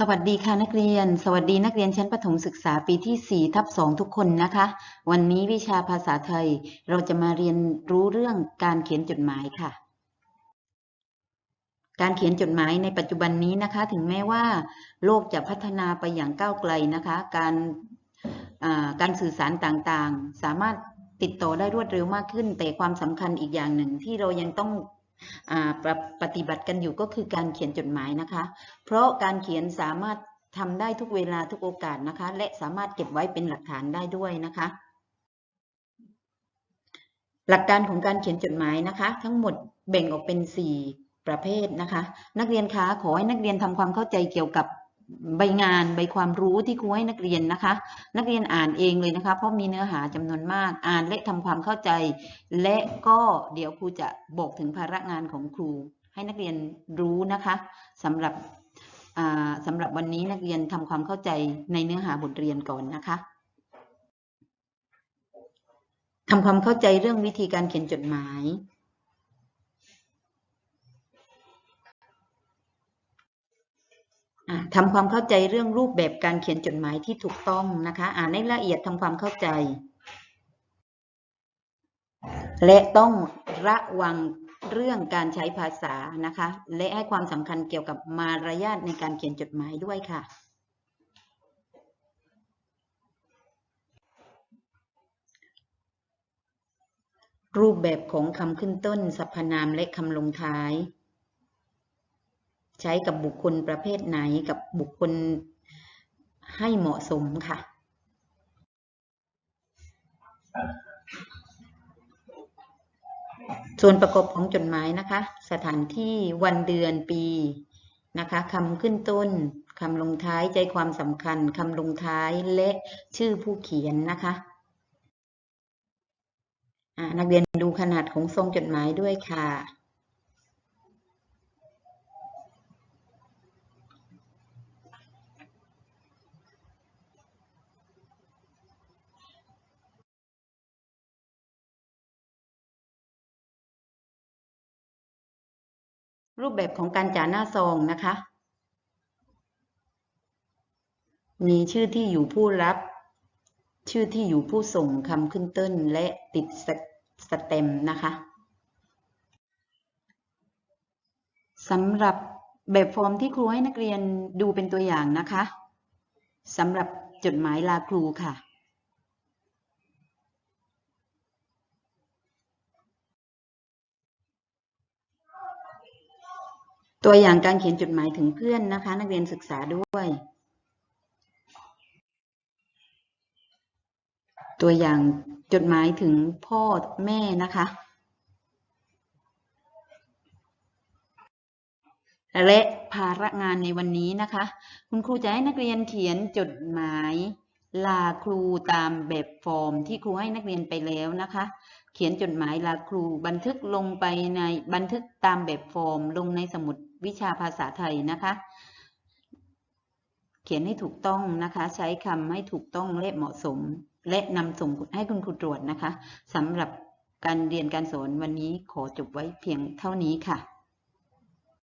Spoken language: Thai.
สวัสดีค่ะนักเรียน สวัสดีนักเรียนชั้นประถมศึกษาปีที่4ทับ2ทุกคนนะคะ วันนี้วิชาภาษาไทยเราจะมาเรียนรู้เรื่องการเขียนจดหมายค่ะ การเขียนจดหมายในปัจจุบันนี้นะคะ ถึงแม้ว่า โลกจะพัฒนาไปอย่างก้าวไกลนะคะ การการสื่อสารต่างๆ สามารถติดต่อได้รวดเร็วมากขึ้น แต่ความสำคัญอีกอย่างหนึ่งที่เรายังต้อง ปปฏิบัติกันอยู่ก็คือการเขียนจดหมายนะคะ เพราะการเขียนสามารถทำได้ทุกเวลาทุกโอกาสนะคะ และสามารถเก็บไว้เป็นหลักฐานได้ด้วยนะคะ หลักการของการเขียนจดหมายนะคะ ทั้งหมดแบ่งออกเป็น 4 ประเภทนะคะ นักเรียนคะขอให้นักเรียนทำความเข้าใจเกี่ยวกับ ใบงานใบความรู้ที่ครูให้นักเรียนนะคะ นักเรียนอ่านเองเลยนะคะ เพราะมีเนื้อหาจำนวนมากอ่านและทำความเข้าใจ และก็เดี๋ยวครูจะบอกถึงภาระงานของครู ให้นักเรียนรู้นะคะสำหรับอ่าสำหรับวันนี้นักเรียนทำความเข้าใจในเนื้อหาบทเรียนก่อนนะคะทำความเข้าใจเรื่องวิธีการเขียนจดหมาย อะ ทำความเข้าใจเรื่องรูปแบบการเขียนจดหมายที่ถูกต้องนะคะ อ่านให้ละเอียดทำความเข้าใจ และต้องระวังเรื่องการใช้ภาษานะคะ และให้ความสำคัญเกี่ยวกับมารยาทในการเขียนจดหมายด้วยค่ะ รูปแบบของคำขึ้นต้น สรรพนามและคำลงท้าย ใช้กับบุคคลประเภทไหนกับบุคคลให้เหมาะสมค่ะ ส่วนประกอบของจดหมายนะคะ สถานที่วันเดือนปีนะคะคำขึ้นต้นคำลงท้ายใจความสำคัญคำลงท้ายและชื่อผู้เขียนนะคะนักเรียนดูขนาดของทรงจดหมายด้วยค่ะ รูปแบบของการจ่าหน้าซองนะคะ มีชื่อที่อยู่ผู้รับ ชื่อที่อยู่ผู้ส่งคำขึ้นต้นและติดสสเต็มนะคะสำหรับแบบฟอร์มที่ครูให้นักเรียนดูเป็นตัวอย่างนะคะสำหรับจดหมายลาครูค่ะ ตัวอย่างการเขียนจดหมายถึงเพื่อนนะคะ นักเรียนศึกษาด้วย ตัวอย่างจดหมายถึงพ่อแม่นะคะ และภาระงานในวันนี้นะคะ คุณครูจะให้นักเรียนเขียนจดหมายลาครูตามแบบฟอร์มที่ครูให้นักเรียนไปแล้วนะคะ เขียนจดหมายลาครูบันทึกลงไปในบันทึกตามแบบฟอร์มลงในสมุด วิชาภาษาไทยนะคะ เขียนให้ถูกต้องนะคะ ใช้คำให้ถูกต้องและเหมาะสม และนำส่งให้คุณครูตรวจนะคะสำหรับการเรียนการสอนวันนี้ขอจบไว้เพียงเท่านี้ค่ะ